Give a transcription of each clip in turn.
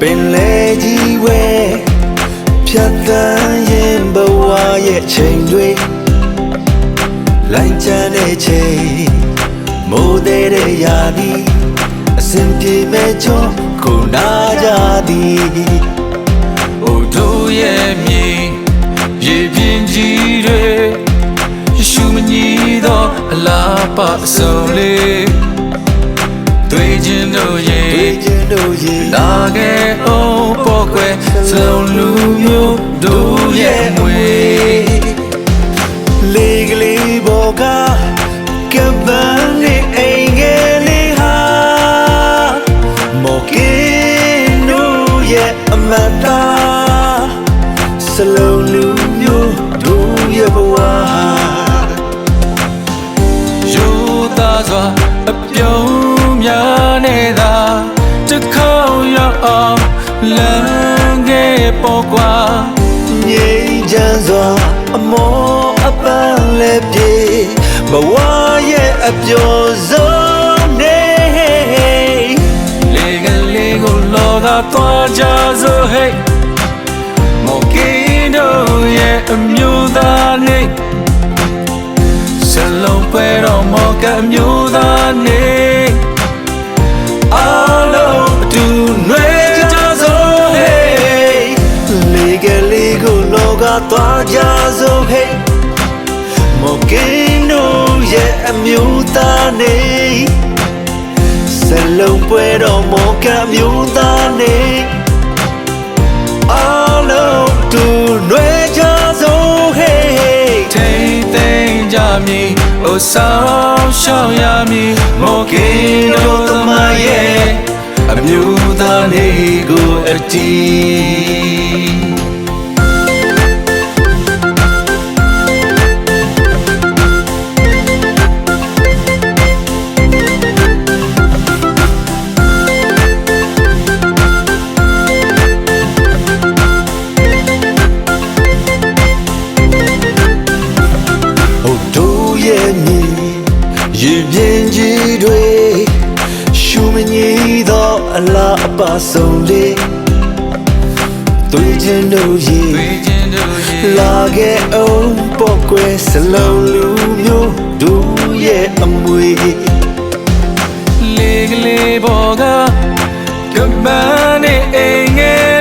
ပင်လေကြီးဝဲဖြတ်သန်းရင်ဘဝရဲ့ချိန်တွေလိုင်းချမ်းတဲ့ချိန်မိုးတဲ့တဲ့ရာသီအစဉ်ပြေမဲ့ချောကိုနာကြသည်အိုတို့ရဲ့မြေရေပြင်းကြီးတွေရှုမညီသောအလားပါအစုံလေး တွေ့ခြင်းတို့ရဲ့တွေ့ချင်းတို့ရေလာခဲ့အောင်ပေါ်ကွယ်ဆုံးလူမျိုးတို့ရဲ့မွေလေကလေးဘောကကပန်းလေးအိမ်ငယ်လေးဟာမော်ကင်းတို့ရဲ့အမတ်တာစလုံးလူမျိုးတို့ရဲ့ဘဝယူ ပေါ်ကွာငြိမ်းချမ်းစွာအမောအပန်းလည်းပြေဘဝရဲ့အပျော်ဆုံးနေလေကလေးကိုလောကသွားကြစို့ဟဲ့မော်ကင်းတို့ရဲ့အမျိုးသားနေစလုံးပွဲတော်မော်ကအမျိုးသားနေ သွားကြစို့ဟဲ့မော်ကင်းတို့ရဲ့အမျိုးသားနေစလုံးပွဲတော်မော်ကအမျိုးသားနေအားလုံးတူနှွေးကြစို့ဟဲ့ထိမ့်သိမ့်ကြမည်အိုဆောင်ရှောင်းရမည်မော်ကင်းတို့သမိုင်းရဲ့အမျိုးသားနေကိုအတီးဟုတ် အလားအပါဆုံးလေးတွေ့ချင်းတို့ရေတွေ့ခြင်းတို့ရဲ့လာခဲ့အောင်ပေါ့ကွယ်စလုံးလူမျိုးတို့ရဲ့အမွေလေကလေးပေါ်ကကမန်းနဲ့အိမ်ငယ်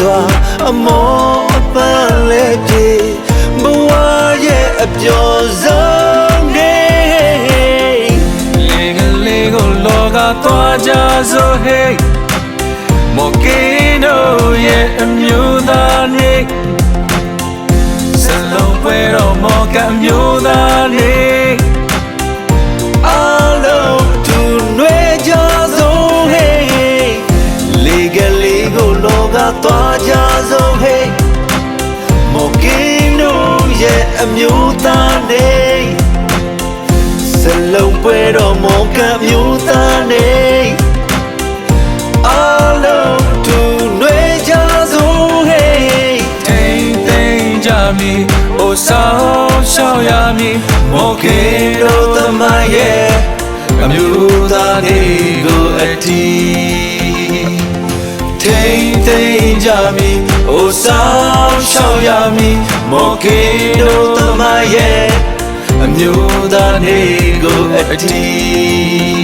စွာအမောအပန်းလေးပြေဘဝရဲ့အပျော်ဆုံးနေလေကလေးကိုလောကသွားကြစို့ဟဲ့မော်ကင်းတို့ရဲ့အမျိုးသားနေစလုံးပွဲတော်မော်ကအမျိုးသားနေ အမျိုးသားနေစလုံးပွဲတော်မော်ကမျိုးသားနေအားလုံးသူနှွေးကြဆုံးဟေးထိမ့်သိမ့်ကြမည်အိုဆောင်ရှောင်းရမည်မော်ကင်းတို့သမိုင်းရဲ့အမျိုးသားတွေကိုအတီးထိမ့်သိမ့်ကြမ ည်အိုဆောင်ရှောင်းရမည်မော်ကင်းတို့သမိုင်းရဲ့အမျိုးသားတွေကိုအတီး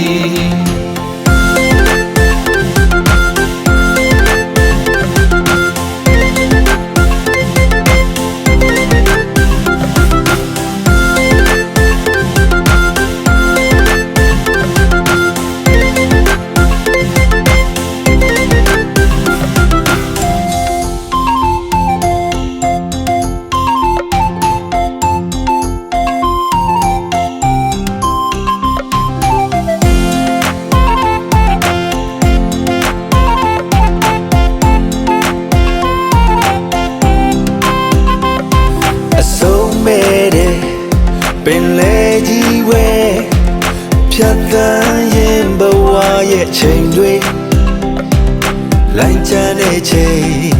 ပင်လေကြီးဝဲဖြတ်တန်းရင်ဘဝရဲ့ချိန်တွေလိုင်းချမ်းတဲ့ချိန်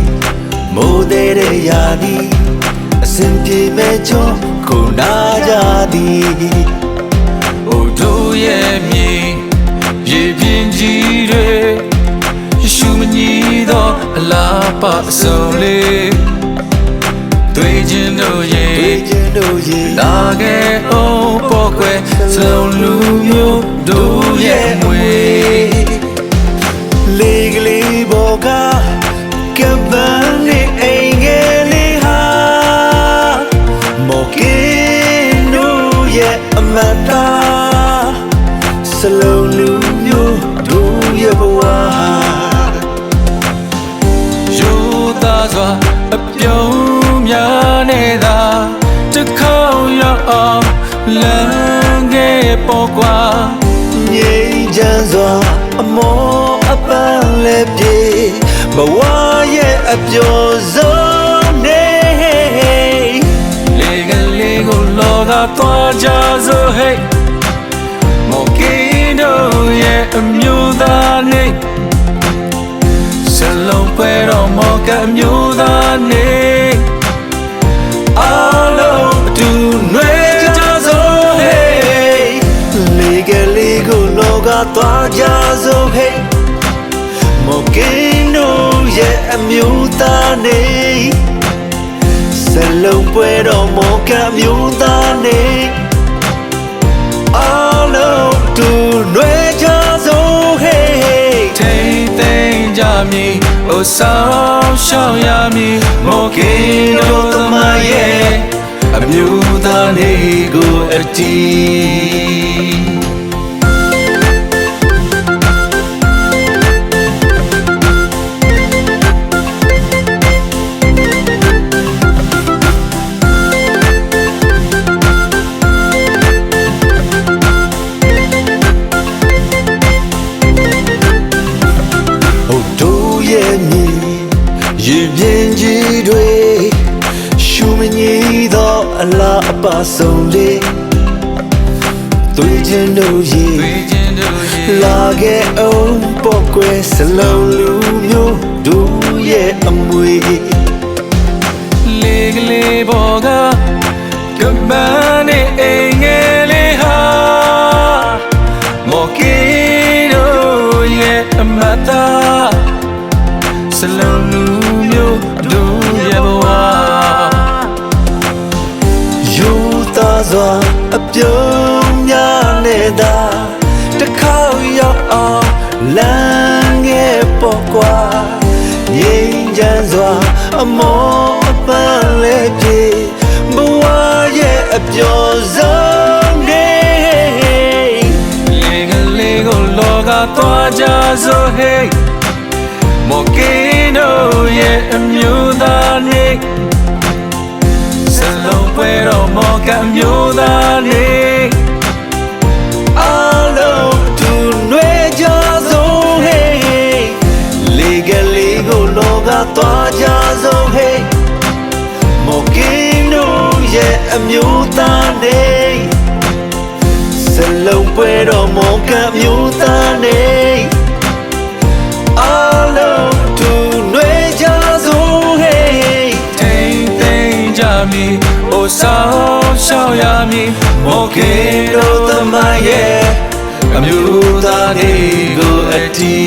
မိုးတဲ့တဲ့ရာဒီအစဉ်ပြေမဲ့ချောခုနာကြသည်။အိုတို့ရဲ့မြေရေပြင်းကြီးတွေရှူမညီသောအလားပါအစုံလေး ခဲ့အောင်ပေါ်ကွယ်စလုံးလူမျိုးတို့ရဲ့မွေလေကလေးဘောကကပန်းနဲ့အိမ်ငယ်လေးဟာမော်ကင်းတို့ရဲ့အမတ်တာစလုံးလူမျိုးတို့ရဲ့ဘဝယူသားစွာ ယ်ပေါ်ကွာငြိမ်းချမ်းစွာအမောအပန်းလည်းပြေဘဝရဲ့အပျော်ဆုံးနေလေကလေးကိုလောကသွားကြစို့ဟဲ့မော်ကင်းတို့ရဲ့အမျိုးသားနေစလုံးပွဲတော်မော်ကအမျိုးသားနေ သွားကြစို့ဟဲ့မော်ကင်းတို့ရဲ့အမျိုးသားနေစလုံးပွဲတော်မော်ကမျိုးသားနေအားလုံးတူနွေကြစို့ဟဲ့ထိန်သိမ်းကြမည်။အိုဆောင်ရှောင်ရမည်။မော်ကင်းတို့သမိုင်းရဲ့အမျိုးသားလေးကိုအတီးဟုတ် အလားအပါဆုံးလေးတွေ့ခြင်းတို့ရေတွေ့ခြင်းတို့ရဲ့လာခဲ့အောင်ပေါ့ကွယ်စလုံးလူမျိုးတို့ရဲ့အမွေလေကလေးပေါ်ကကမန်းနဲ့အိမ်ငယ်လေးဟာမော်ကင်းတို့ရဲ့အမတာစ စွာအပြုံးများနေတာတစ်ခေါက်ရောက်အောင်လမ်းငယ်ပေါ့ကွာငြိမ်းချမ်းစွာအမောအပန်းလေးပြေဘဝရဲ့အပျော်ဆုံးနေလေကလေးကိုလောကသွားကြစို့ဟဲ့မော်ကင်းတို့ရဲ့အမျိုးသားနေစလုံး ပွဲတော်မော်ကအမျိုးသားနေအားလုံးသူနွေကြဆုံးဟေးလေကလေးကိုလောကသွားကြဆုံးဟေးမော်ကင်းတို့ရဲ့အမျိုးသားနေစလုံးပွဲတော်မော်ကမျိုးသားနေ ကင်းတို့သမိုင်းရဲ့အမျိုးသားတွေကိုအတီး